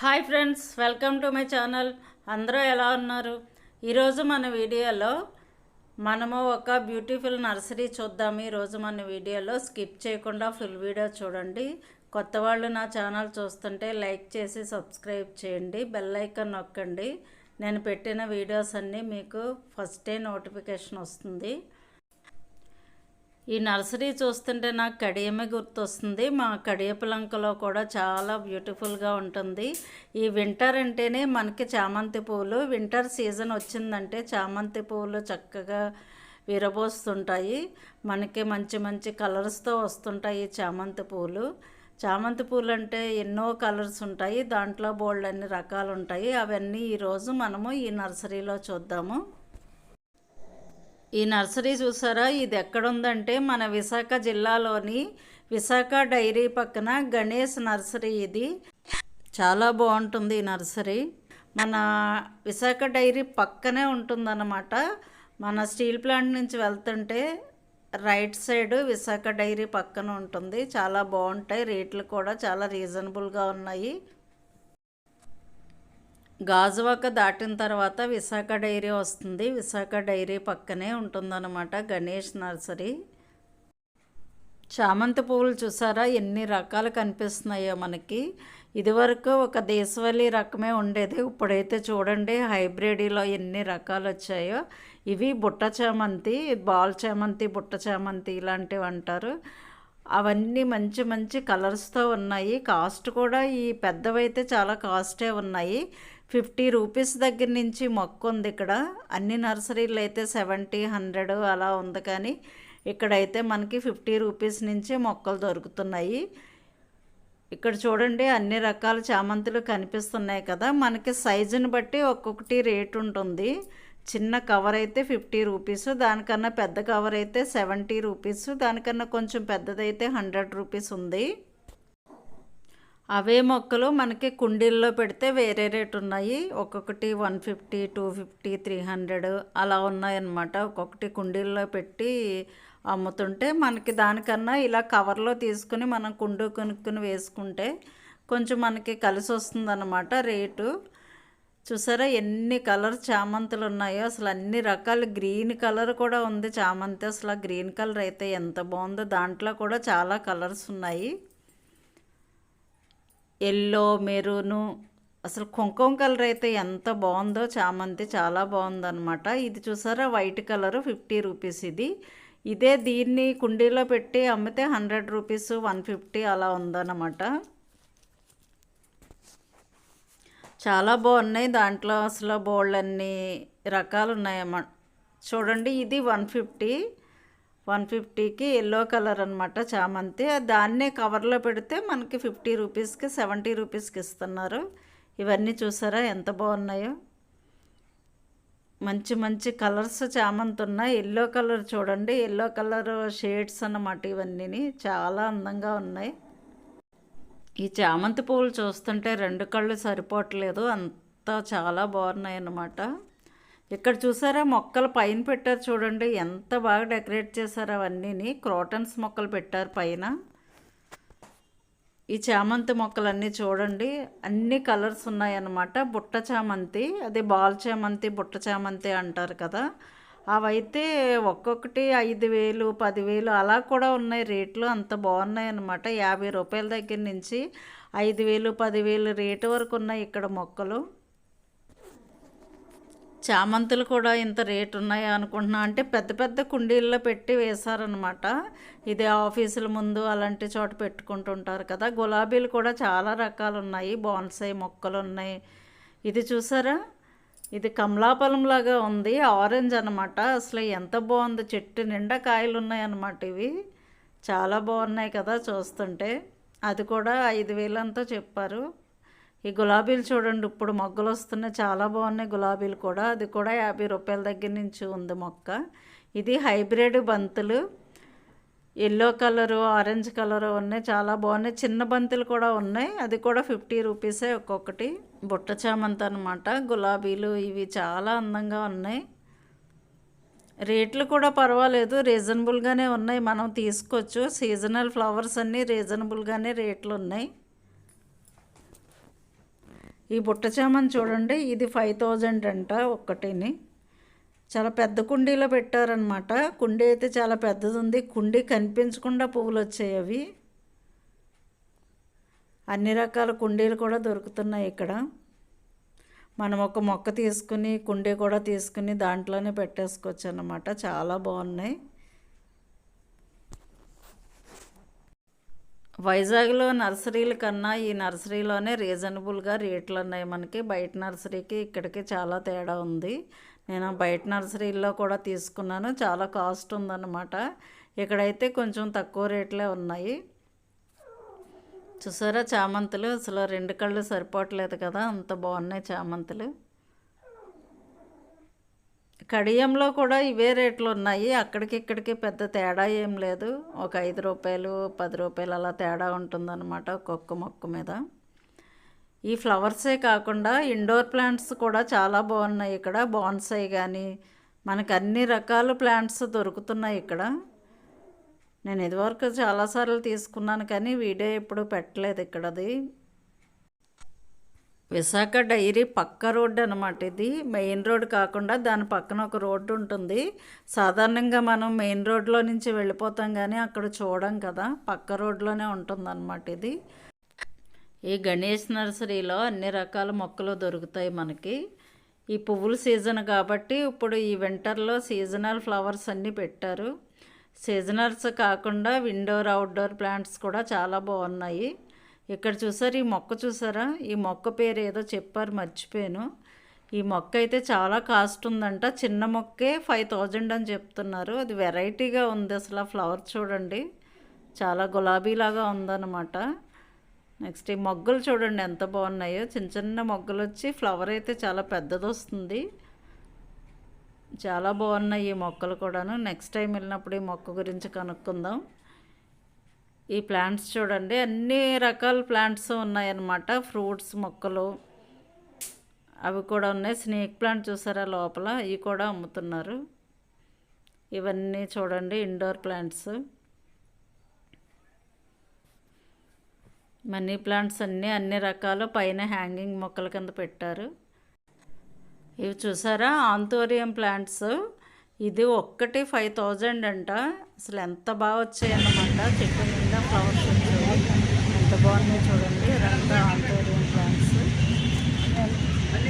Hi friends welcome to my channel. అందరూ ఎలా ఉన్నారు? ఈరోజు మన వీడియోలో మనము ఒక బ్యూటిఫుల్ నర్సరీ చూద్దాం. ఈరోజు మన వీడియోలో స్కిప్ చేయకుండా ఫుల్ వీడియో చూడండి. కొత్త వాళ్ళు నా ఛానల్ చూస్తుంటే లైక్ చేసి సబ్స్క్రైబ్ చేయండి. బెల్ ఐకాన్ నొక్కండి. నేను పెట్టిన వీడియోస్ అన్నీ మీకు ఫస్టే నోటిఫికేషన్ వస్తుంది. ఈ నర్సరీ చూస్తుంటే నాకు కడియమే గుర్తొస్తుంది. మా కడియపులంకలో కూడా చాలా బ్యూటిఫుల్గా ఉంటుంది. ఈ వింటర్ అంటేనే మనకి చామంతి పువ్వులు వింటర్ సీజన్ వచ్చిందంటే చామంతి పువ్వులు చక్కగా విరబోస్తుంటాయి. మనకి మంచి మంచి కలర్స్తో వస్తుంటాయి చామంతి పువ్వులు చామంతి పూలు అంటే ఎన్నో కలర్స్ ఉంటాయి. దాంట్లో బోల్డ్ అన్ని రకాలు ఉంటాయి అవన్నీ ఈరోజు మనము ఈ నర్సరీలో చూద్దాము. ఈ నర్సరీ చూసారా? ఇది ఎక్కడుందంటే మన విశాఖ జిల్లాలోని విశాఖ డైరీ పక్కన గణేష్ నర్సరీ ఇది. చాలా బాగుంటుంది ఈ నర్సరీ. మన విశాఖ డైరీ పక్కనే ఉంటుందన్నమాట. మన స్టీల్ ప్లాంట్ నుంచి వెళ్తుంటే రైట్ సైడ్ విశాఖ డైరీ పక్కన ఉంటుంది. చాలా బాగుంటాయి. రేట్లు కూడా చాలా రీజనబుల్గా ఉన్నాయి. గాజువాక దాటిన తర్వాత విశాఖ డైరీ వస్తుంది. విశాఖ డైరీ పక్కనే ఉంటుందన్నమాట. గణేష్ నర్సరీ. చామంతి పువ్వులు చూసారా? ఎన్ని రకాలు కనిపిస్తున్నాయో మనకి. ఇదివరకు ఒక దేశవళి రకమే ఉండేది. ఇప్పుడైతే చూడండి హైబ్రిడ్లో ఎన్ని రకాలు వచ్చాయో. ఇవి బుట్ట చామంతి బాల్ చామంతి బుట్ట చామంతి ఇలాంటివి అంటారు. అవన్నీ మంచి మంచి కలర్స్తో ఉన్నాయి. కాస్ట్ కూడా ఈ పెద్దవైతే చాలా కాస్టే ఉన్నాయి. ఫిఫ్టీ రూపీస్ దగ్గర నుంచి మొక్క ఉంది ఇక్కడ. అన్ని నర్సరీలు అయితే సెవెంటీ హండ్రెడ్ అలా ఉంది కానీ ఇక్కడైతే మనకి ఫిఫ్టీ రూపీస్ నుంచి మొక్కలు దొరుకుతున్నాయి. ఇక్కడ చూడండి అన్ని రకాల చామంతులు కనిపిస్తున్నాయి కదా. మనకి సైజుని బట్టి ఒక్కొక్కటి రేట్ ఉంటుంది. చిన్న కవర్ అయితే ఫిఫ్టీ రూపీస్ దానికన్నా పెద్ద కవర్ అయితే సెవెంటీ రూపీస్ దానికన్నా కొంచెం పెద్దదైతే హండ్రెడ్ రూపీస్ ఉంది. అవే మొక్కలు మనకి కుండీల్లో పెడితే వేరే రేట్ ఉన్నాయి. ఒక్కొక్కటి one fifty two fifty three hundred అలా ఉన్నాయన్నమాట. ఒక్కొక్కటి కుండీల్లో పెట్టి అమ్ముతుంటే మనకి దానికన్నా ఇలా కవర్లో తీసుకుని మనం కుండు కొనుక్కుని వేసుకుంటే కొంచెం మనకి కలిసి వస్తుందన్నమాట రేటు. చూసారా ఎన్ని కలర్ చామంతులు ఉన్నాయో అసలు అన్ని రకాల గ్రీన్ కలర్ కూడా ఉంది. చామంతి అసలు గ్రీన్ కలర్ అయితే ఎంత బాగుందో దాంట్లో కూడా చాలా కలర్స్ ఉన్నాయి. ఎల్లో మెరూను అసలు కుంకుమ కలర్ అయితే ఎంత బాగుందో చామంతి చాలా బాగుందన్నమాట. ఇది చూసారా? వైట్ కలర్ ఫిఫ్టీ రూపీస్ ఇది. ఇదే దీన్ని కుండీలో పెట్టి అమ్మితే హండ్రెడ్ రూపీస్ వన్ ఫిఫ్టీ అలా ఉందన్నమాట. చాలా బాగున్నాయి. దాంట్లో అసలు బోల్డ్ అన్ని రకాలు ఉన్నాయన్నమాట చూడండి ఇది వన్ ఫిఫ్టీ. వన్ ఫిఫ్టీకి ఎల్లో కలర్ అనమాట చామంతి. దాన్నే కవర్లో పెడితే మనకి ఫిఫ్టీ రూపీస్కి సెవెంటీ రూపీస్కి ఇస్తున్నారు. ఇవన్నీ చూసారా ఎంత బాగున్నాయో. మంచి మంచి కలర్స్ చామంతి ఉన్నాయి. ఎల్లో కలర్ చూడండి. ఎల్లో కలర్ షేడ్స్ అన్నమాట ఇవన్నీ చాలా అందంగా ఉన్నాయి. ఈ చామంతి పువ్వులు చూస్తుంటే రెండు కళ్ళు సరిపోవట్లేదు. అంతా చాలా బాగున్నాయి అన్నమాట ఇక్కడ చూసారా? మొక్కలు పైన పెట్టారు చూడండి. ఎంత బాగా డెకరేట్ చేశారు అవన్నీని. క్రోటన్స్ మొక్కలు పెట్టారు పైన. ఈ చామంతి మొక్కలన్నీ చూడండి. అన్ని కలర్స్ ఉన్నాయన్నమాట. బుట్ట చామంతి అది బాల్ చామంతి బుట్ట చామంతి అంటారు కదా. అవైతే ఒక్కొక్కటి ఐదు వేలు పదివేలు అలా కూడా ఉన్నాయి. రేట్లు అంత బాగున్నాయి అన్నమాట. యాభై రూపాయల దగ్గర నుంచి ఐదు వేలు పదివేలు రేటు వరకు ఉన్నాయి ఇక్కడ మొక్కలు. చామంతులు కూడా ఇంత రేటు ఉన్నాయా అనుకుంటున్నా. అంటే పెద్ద పెద్ద కుండీల్లో పెట్టి వేశారనమాట ఇది ఆఫీసుల ముందు అలాంటి చోట పెట్టుకుంటుంటారు కదా. గులాబీలు కూడా చాలా రకాలు ఉన్నాయి బాన్సాయి మొక్కలు ఉన్నాయి ఇది చూసారా? ఇది కమలాపలం లాగా ఉంది. ఆరెంజ్ అనమాట అసలు ఎంత బాగుంది. చెట్టు నిండా కాయలు ఉన్నాయన్నమాట ఇవి. చాలా బాగున్నాయి కదా చూస్తుంటే. అది కూడా ఐదు వేలంతా చెప్పారు. ఈ గులాబీలు చూడండి ఇప్పుడు మొగ్గలు వస్తున్నాయి. చాలా బాగున్నాయి గులాబీలు కూడా. అది కూడా యాభై రూపాయల దగ్గర నుంచి ఉంది మొక్క. ఇది హైబ్రిడ్ బంతులు. ఎల్లో కలరు ఆరెంజ్ కలరు ఉన్నాయి. చాలా బాగున్నాయి. చిన్న బంతులు కూడా ఉన్నాయి. అది కూడా ఫిఫ్టీ రూపీసే ఒక్కొక్కటి. బుట్ట చామంతి అనమాట గులాబీలు ఇవి చాలా అందంగా ఉన్నాయి. రేట్లు కూడా పర్వాలేదు. రీజనబుల్గానే ఉన్నాయి. మనం తీసుకోవచ్చు. సీజనల్ ఫ్లవర్స్ అన్నీ రీజనబుల్గానే రేట్లు ఉన్నాయి. ఈ బుట్ట చామని చూడండి ఇది ఫైవ్ థౌజండ్ అంట ఒక్కటిని. చాలా పెద్ద కుండీలో పెట్టారనమాట కుండీ అయితే చాలా పెద్దది ఉంది కుండీ కనిపించకుండా పువ్వులు వచ్చాయి అవి. అన్ని రకాల కుండీలు కూడా దొరుకుతున్నాయి ఇక్కడ. మనం ఒక మొక్క తీసుకుని కుండీ కూడా తీసుకుని దాంట్లోనే పెట్టేసుకోవచ్చు అన్నమాట చాలా బాగున్నాయి. వైజాగ్లో నర్సరీల కన్నా ఈ నర్సరీలోనే రీజనబుల్గా రేట్లు ఉన్నాయి మనకి. బయట నర్సరీకి ఇక్కడికి చాలా తేడా ఉంది. నేను బయట నర్సరీల్లో కూడా తీసుకున్నాను. చాలా కాస్ట్ ఉందన్నమాట. ఇక్కడైతే కొంచెం తక్కువ రేట్లే ఉన్నాయి. చూసారా చామంతులు? అసలు రెండు కళ్ళు సరిపోవట్లేదు కదా. అంత బాగున్నాయి చామంతులు. కడియంలో కూడా ఇవే రేట్లు ఉన్నాయి. అక్కడికి ఇక్కడికి పెద్ద తేడా ఏం లేదు. ఒక ఐదు రూపాయలు పది రూపాయలు అలా తేడా ఉంటుందన్నమాట ఒక్కొక్క మొక్క మీద. ఈ ఫ్లవర్సే కాకుండా ఇండోర్ ప్లాంట్స్ కూడా చాలా బాగున్నాయి ఇక్కడ. బాన్సై కానీ మనకు అన్ని రకాల ప్లాంట్స్ దొరుకుతున్నాయి ఇక్కడ. నేను ఇదివరకు చాలాసార్లు తీసుకున్నాను కానీ వీడియో ఎప్పుడు పెట్టలేదు ఇక్కడది. విశాఖ డైరీ పక్క రోడ్డు అనమాట ఇది. మెయిన్ రోడ్ కాకుండా దాని పక్కన ఒక రోడ్డు ఉంటుంది. సాధారణంగా మనం మెయిన్ రోడ్లో నుంచి వెళ్ళిపోతాం కానీ అక్కడ చూడం కదా. పక్క రోడ్లోనే ఉంటుంది అనమాట ఇది. ఈ గణేష్ నర్సరీలో అన్ని రకాల మొక్కలు దొరుకుతాయి మనకి. ఈ పువ్వుల సీజన్ కాబట్టి ఇప్పుడు ఈ వింటర్లో సీజనల్ ఫ్లవర్స్ అన్నీ పెట్టారు. సీజనల్స్ కాకుండా విండోర్ అవుట్డోర్ ప్లాంట్స్ కూడా చాలా బాగున్నాయి. ఇక్కడ చూసారు? ఈ మొక్క చూసారా? ఈ మొక్క పేరు ఏదో చెప్పారు మర్చిపోయాను. ఈ మొక్క అయితే చాలా కాస్ట్ ఉందంట. చిన్న మొక్కే ఫైవ్ థౌజండ్ అని చెప్తున్నారు. అది వెరైటీగా ఉంది అసలు ఆ ఫ్లవర్ చూడండి. చాలా గులాబీలాగా ఉందన్నమాట. నెక్స్ట్ ఈ మొగ్గలు చూడండి ఎంత బాగున్నాయో. చిన్న చిన్న మొగ్గలు వచ్చి ఫ్లవర్ అయితే చాలా పెద్దది వస్తుంది చాలా బాగున్నాయి ఈ మొక్కలు కూడాను. నెక్స్ట్ టైం వెళ్ళినప్పుడు ఈ మొక్క గురించి కనుక్కుందాం. ఈ ప్లాంట్స్ చూడండి అన్ని రకాల ప్లాంట్స్ ఉన్నాయన్నమాట. ఫ్రూట్స్ మొక్కలు అవి కూడా ఉన్నాయి. స్నేక్ ప్లాంట్ చూసారా లోపల? ఇవి కూడా అమ్ముతున్నారు. ఇవన్నీ చూడండి ఇండోర్ ప్లాంట్స్. మనీ ప్లాంట్స్ అన్నీ అన్ని రకాలు పైన హ్యాంగింగ్ మొక్కల కింద పెట్టారు. ఇవి చూసారా? Anthurium plants. ఇది ఒక్కటి ఫైవ్ థౌజండ్ అంట. అసలు ఎంత బాగా వచ్చాయన్నమాట చెట్టు నిండా ఫ్లవర్స్ వచ్చాయి. ఎంత బాగున్నాయి చూడండి. రెండు ఆంటోరియం ప్లాంట్స్.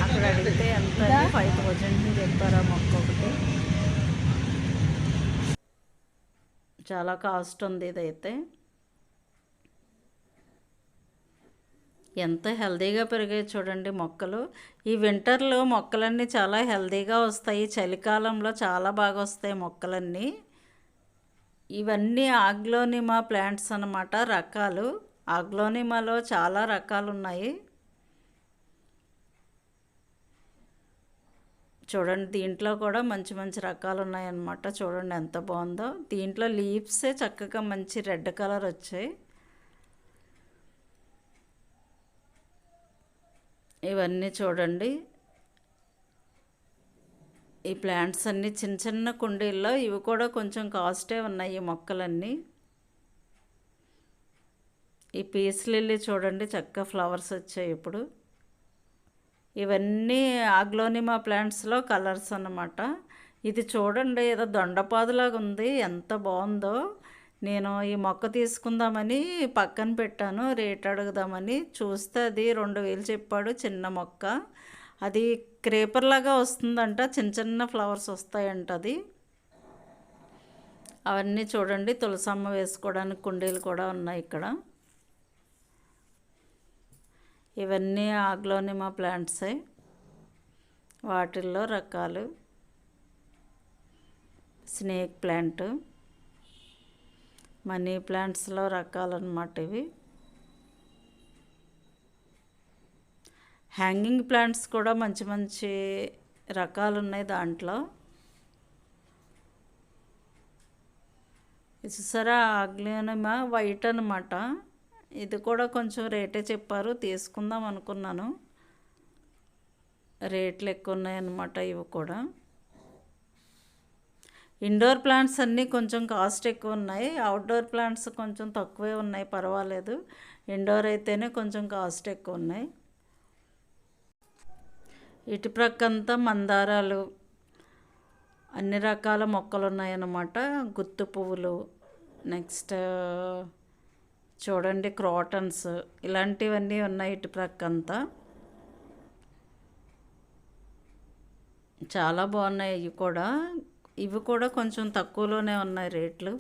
అక్కడ అడిగితే ఎంత ఫైవ్ థౌజండ్ చెప్పారు మొక్క ఒకటి. చాలా కాస్ట్ ఉంది ఇదైతే. ఎంత హెల్దీగా పెరిగాయి చూడండి మొక్కలు. ఈ వింటర్లో మొక్కలన్నీ చాలా హెల్దీగా వస్తాయి. చలికాలంలో చాలా బాగా వస్తాయి మొక్కలన్నీ. ఇవన్నీ ఆగ్లోనిమా ప్లాంట్స్ అనమాట రకాలు. ఆగ్లోనిమాలో చాలా రకాలు ఉన్నాయి చూడండి దీంట్లో కూడా మంచి మంచి రకాలు ఉన్నాయన్నమాట చూడండి ఎంత బాగుందో. దీంట్లో లీవ్సే చక్కగా మంచి రెడ్ కలర్ వచ్చాయి. ఇవన్నీ చూడండి. ఈ ప్లాంట్స్ అన్నీ చిన్న చిన్న కుండీల్లో ఇవి కూడా కొంచెం కాస్టే ఉన్నాయి ఈ మొక్కలన్నీ. ఈ పీస్ లిల్లీ చూడండి చక్కగా ఫ్లవర్స్ వచ్చాయి ఇప్పుడు. ఇవన్నీ ఆగ్లోనిమా ప్లాంట్స్లో కలర్స్ అన్నమాట. ఇది చూడండి ఏదో దొండపాదులాగా ఉంది ఎంత బాగుందో. నేను ఈ మొక్క తీసుకుందామని పక్కన పెట్టాను రేట్ అడుగుదామని. చూస్తే అది రెండు వేలు చెప్పాడు చిన్న మొక్క. అది క్రేపర్ లాగా వస్తుందంట చిన్న చిన్న ఫ్లవర్స్ వస్తాయంట అది. అవన్నీ చూడండి తులసమ్మ వేసుకోవడానికి కుండీలు కూడా ఉన్నాయి ఇక్కడ. ఇవన్నీ ఆగ్లోని మా ప్లాంట్సే. వాటిల్లో రకాలు. Snake plant. మనీ ప్లాంట్స్లో రకాలన్నమాట ఇవి. హ్యాంగింగ్ ప్లాంట్స్ కూడా మంచి మంచి రకాలు ఉన్నాయి దాంట్లో చూసారా? ఆగ్లియనమా వైట్ అనమాట ఇది కూడా కొంచెం రేటే చెప్పారు తీసుకుందాం అనుకున్నాను. రేట్లు ఎక్కువ ఉన్నాయన్నమాట ఇవి కూడా. ఇండోర్ ప్లాంట్స్ అన్నీ కొంచెం కాస్ట్ ఎక్కువ ఉన్నాయి. అవుట్డోర్ ప్లాంట్స్ కొంచెం తక్కువే ఉన్నాయి పర్వాలేదు. ఇండోర్ అయితేనే కొంచెం కాస్ట్ ఎక్కువ ఉన్నాయి. ఇటు ప్రక్కంతా మందారాలు అన్ని రకాల మొక్కలు ఉన్నాయన్నమాట. గుత్తు పువ్వులు నెక్స్ట్ చూడండి క్రాటన్స్ ఇలాంటివన్నీ ఉన్నాయి ఇటు ప్రక్కంతా. చాలా బాగున్నాయి ఇవి కూడా. ఇవి కూడా కొంచెం తక్కువలోనే ఉన్నాయి రేట్లు.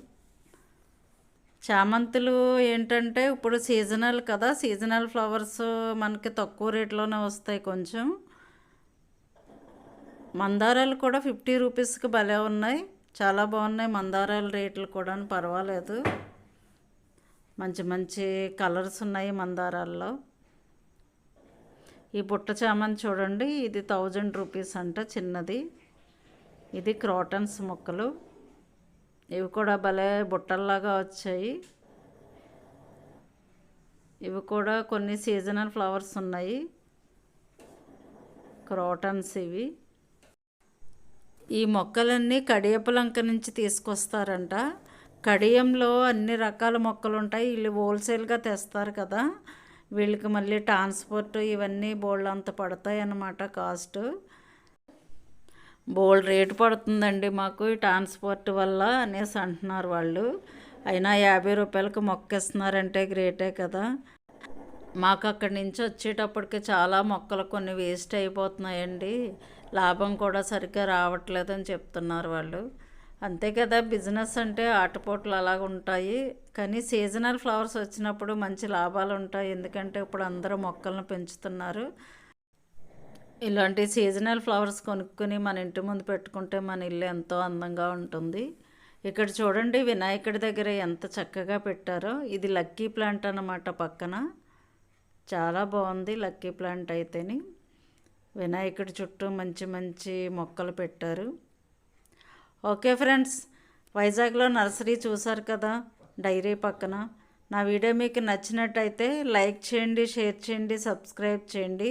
చామంతులు ఏంటంటే ఇప్పుడు సీజనల్ కదా సీజనల్ ఫ్లవర్స్ మనకి తక్కువ రేట్లోనే వస్తాయి కొంచెం. మందారాలు కూడా ఫిఫ్టీ రూపీస్కి భలే ఉన్నాయి. చాలా బాగున్నాయి మందారాల రేట్లు కూడా పర్వాలేదు. మంచి మంచి కలర్స్ ఉన్నాయి మందారాల్లో. ఈ బుట్ట చామంతి చూడండి ఇది థౌజండ్ రూపీస్ అంట చిన్నది. ఇది క్రాటన్స్ మొక్కలు. ఇవి కూడా భలే బుట్టల్లాగా వచ్చాయి. ఇవి కూడా కొన్ని సీజనల్ ఫ్లవర్స్ ఉన్నాయి. క్రాటన్స్ ఇవి. ఈ మొక్కలన్నీ కడియపులంక నుంచి తీసుకొస్తారంట. కడియంలో అన్ని రకాల మొక్కలు ఉంటాయి వీళ్ళు హోల్సేల్గా తెస్తారు కదా. వీళ్ళకి మళ్ళీ ట్రాన్స్పోర్ట్ ఇవన్నీ బోళ్ళంత అంత పడతాయి అన్నమాట కాస్ట్. బోల్డ్ రేటు పడుతుందండి మాకు ఈ ట్రాన్స్పోర్ట్ వల్ల అనేసి అంటున్నారు వాళ్ళు. అయినా యాభై రూపాయలకు మొక్క ఇస్తున్నారంటే గ్రేటే కదా. మాకు అక్కడి నుంచి వచ్చేటప్పటికి చాలా మొక్కలు కొన్ని వేస్ట్ అయిపోతున్నాయండి. లాభం కూడా సరిగ్గా రావట్లేదు అని చెప్తున్నారు వాళ్ళు. అంతే కదా బిజినెస్ అంటే ఆటపోట్లు అలాగ ఉంటాయి. కానీ సీజనల్ ఫ్లవర్స్ వచ్చినప్పుడు మంచి లాభాలు ఉంటాయి. ఎందుకంటే ఇప్పుడు అందరూ మొక్కలను పెంచుతున్నారు. ఇలాంటి సీజనల్ ఫ్లవర్స్ కొనుక్కొని మన ఇంటి ముందు పెట్టుకుంటే మన ఇల్లు ఎంతో అందంగా ఉంటుంది. ఇక్కడ చూడండి వినాయకుడి దగ్గర ఎంత చక్కగా పెట్టారో. ఇది లక్కీ ప్లాంట్ అన్నమాట పక్కన. చాలా బాగుంది లక్కీ ప్లాంట్ అయితేని. వినాయకుడి చుట్టూ మంచి మంచి మొక్కలు పెట్టారు. ఓకే ఫ్రెండ్స్ వైజాగ్లో నర్సరీ చూసారు కదా డైరీ పక్కన. నా వీడియో మీకు నచ్చినట్టయితే లైక్ చేయండి షేర్ చేయండి సబ్స్క్రైబ్ చేయండి.